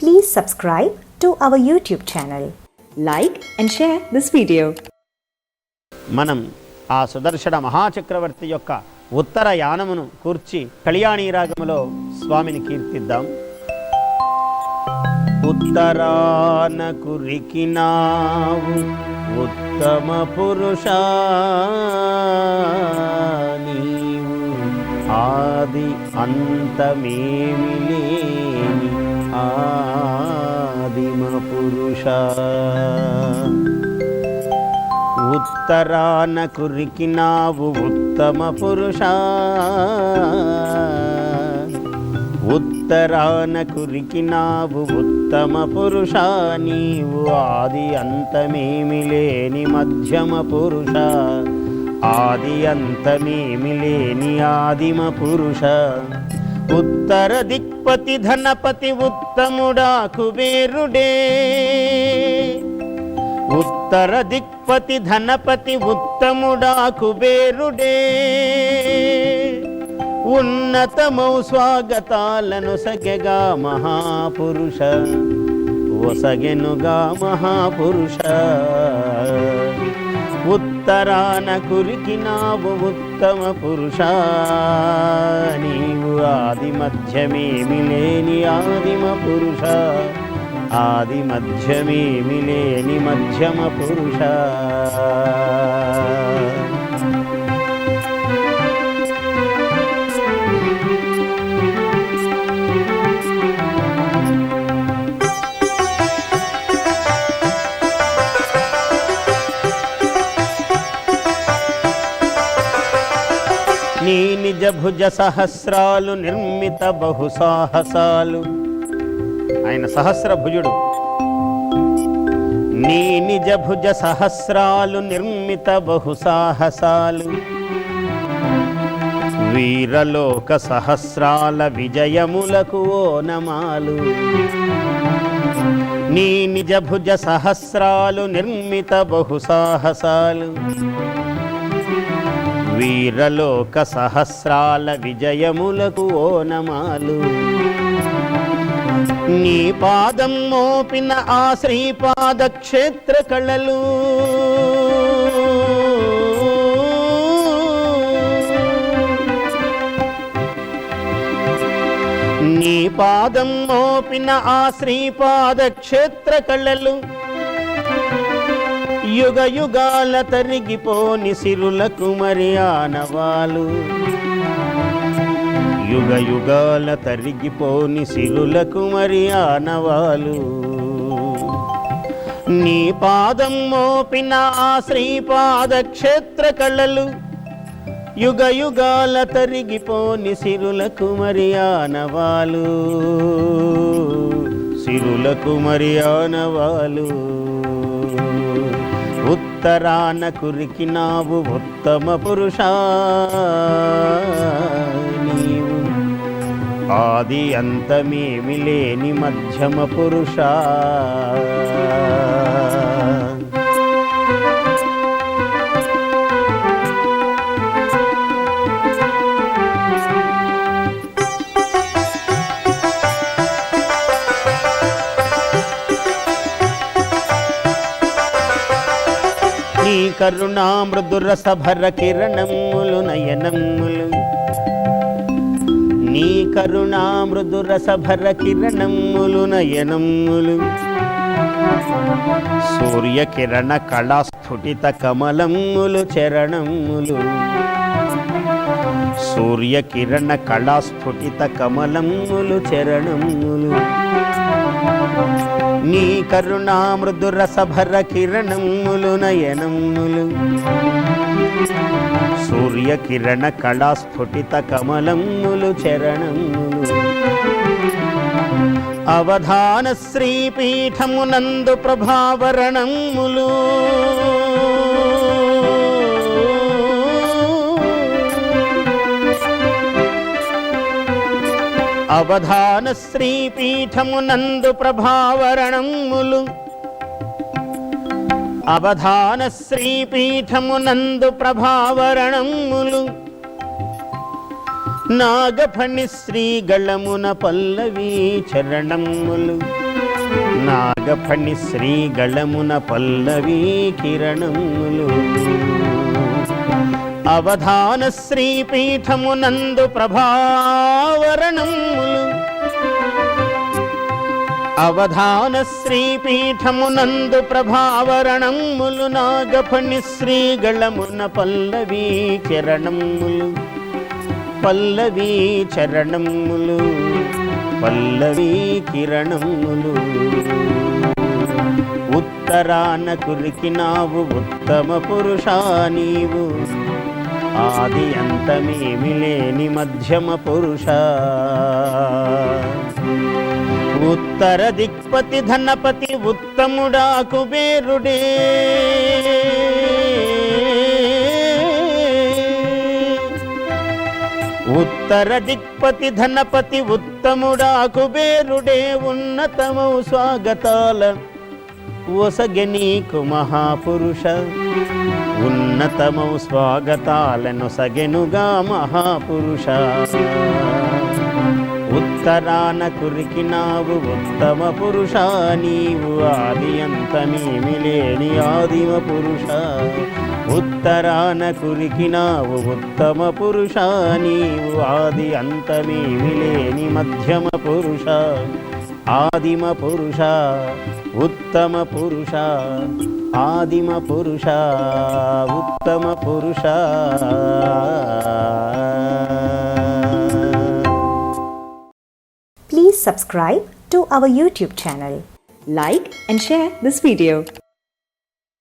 Please subscribe to our YouTube channel. Like and share this video. మనం ఆ సుదర్శన మహాచక్రవర్తి యొక్క ఉత్తర యానమును కూర్చి కళ్యాణీ రాగములో స్వామిని కీర్తిద్దాం ఉత్తరాన కురికినావు ఉత్తమ పురుష ఆది అంతమేమి లేని ఆదిమ పురుష. ఉత్తరాన కురికినావు ఉత్తమ పురుష. ఉత్తరాన కురికినావు ఉత్తమ పురుష. నీవు ఆది అంతమేమి లేని మధ్యమ పురుష. ఆది అంతమేమి లేని ఆదిమ పురుష. ఉత్తర దిక్పతి ధనపతి ఉత్తముడా కుబేరుడే ఉత్తర దిక్పతి ధనపతి ఉత్తముడా కుబేరుడే ఉన్నతమౌ స్వాగతాలను సగెగా మహాపురుష. ఒసగెనుగా మహాపురుష. ఉత్తరాన కురికినావు ఉత్తమ పురుష. నీవు ఆది మధ్యమేమి లేని ఆదిమ పురుష. ఆది మధ్యమేమి లేని మధ్యమ పురుష. నిజ భుజ సహస్రాలు నిర్మిత బహు సాహసాలు. ఆయన సహస్ర భుజుడు నీ నిజ భుజ సహస్రాలు నిర్మిత బహు సాహసాలు. వీరలోక సహస్రాల విజయములకు ఓనమాలు. నీ నిజ భుజ సహస్రాలు నిర్మిత బహు సాహసాలు. వీరలోక సహస్రాల విజయములకు ఓనమాలు. నీ పాదం మోపిన ఆ శ్రీపాద క్షేత్ర కళలు. నీ పాదం మోపిన ఆ శ్రీపాద క్షేత్ర కళలు. యుగ యుగాల తరిగిపోని సిరులకు మరి ఆనవాలు. యుగ యుగాల తరిగిపోని సిరులకు మరి ఆనవాలు. నీ పాదం మోపిన ఆ శ్రీపాద క్షేత్ర కళలు యుగ యుగాల తరిగిపోని సిరులకు మరి ఆనవాలు. సిరులకు మరి ఆనవాలు. ఉత్తరాన కురికినావు ఉత్తమ పురుష. నీవు ఆది అంతమేమి లేని మధ్యమ పురుషా. నీ కరుణా మృదురస భర కిరణములు నయనములు. నీ కరుణా మృదురస భర కిరణములు నయనములు. సూర్యకిరణ కళాస్ఫుటిత కళా స్ఫుటిత కమలములు చరణములు. సూర్యకిరణ కళాస్ఫుటిత కళా స్ఫుటిత కమలములు చరణములు. నీ కరుణా మృదురస కిరణములు నయనములు. సూర్యకిరణ కళాస్ఫుటిత కమలములు చరణములు. అవధాన శ్రీపీఠమునందు ప్రభావరణములు. అవధాన శ్రీపీఠమునందు ప్రభావరణములు. అవధాన శ్రీపీఠమునందు ప్రభావరణములు. నాగఫణి శ్రీగళమున పల్లవి చరణములు. నాగఫణి శ్రీగళమున పల్లవీ కిరణములు. అవధాన శ్రీపీఠమునందు ప్రభావరణములు. అవధాన శ్రీపీఠమునందు ప్రభావరణములు నాగఫణి శ్రీగళమున పల్లవీ చరణములు. పల్లవీ చరణములు పల్లవీ కిరణములు. ఉత్తరాన కురికినావు ఉత్తమ పురుషా నీవు. ఆది అంతమేమి లేని మధ్యమ పురుష. ఉత్తర దిక్పతి ధనపతి ఉత్తముడా కుబేరుడే ఉత్తర దిక్పతి ధనపతి ఉత్తముడా కుబేరుడే ఉన్నతమౌ స్వాగతాల ఒసగె నీకు మహాపురుష ఉన్నతమౌ స్వాగతాలను సగెనుగా మహాపురుష. ఉత్తరాన కురికినావు ఉత్తమ పురుష. నీవు ఆది అంతమేమి లేని ఆదిమ పురుష. ఉత్తరాన కురికినావు ఉత్తమ పురుష. నీవు ఆది అంతమేమి లేని మధ్యమ పురుష. ఆదిమ పురుష. उत्तम पुरुष, आदिम पुरुष, उत्तम पुरुष। Please subscribe to our YouTube channel like and share this video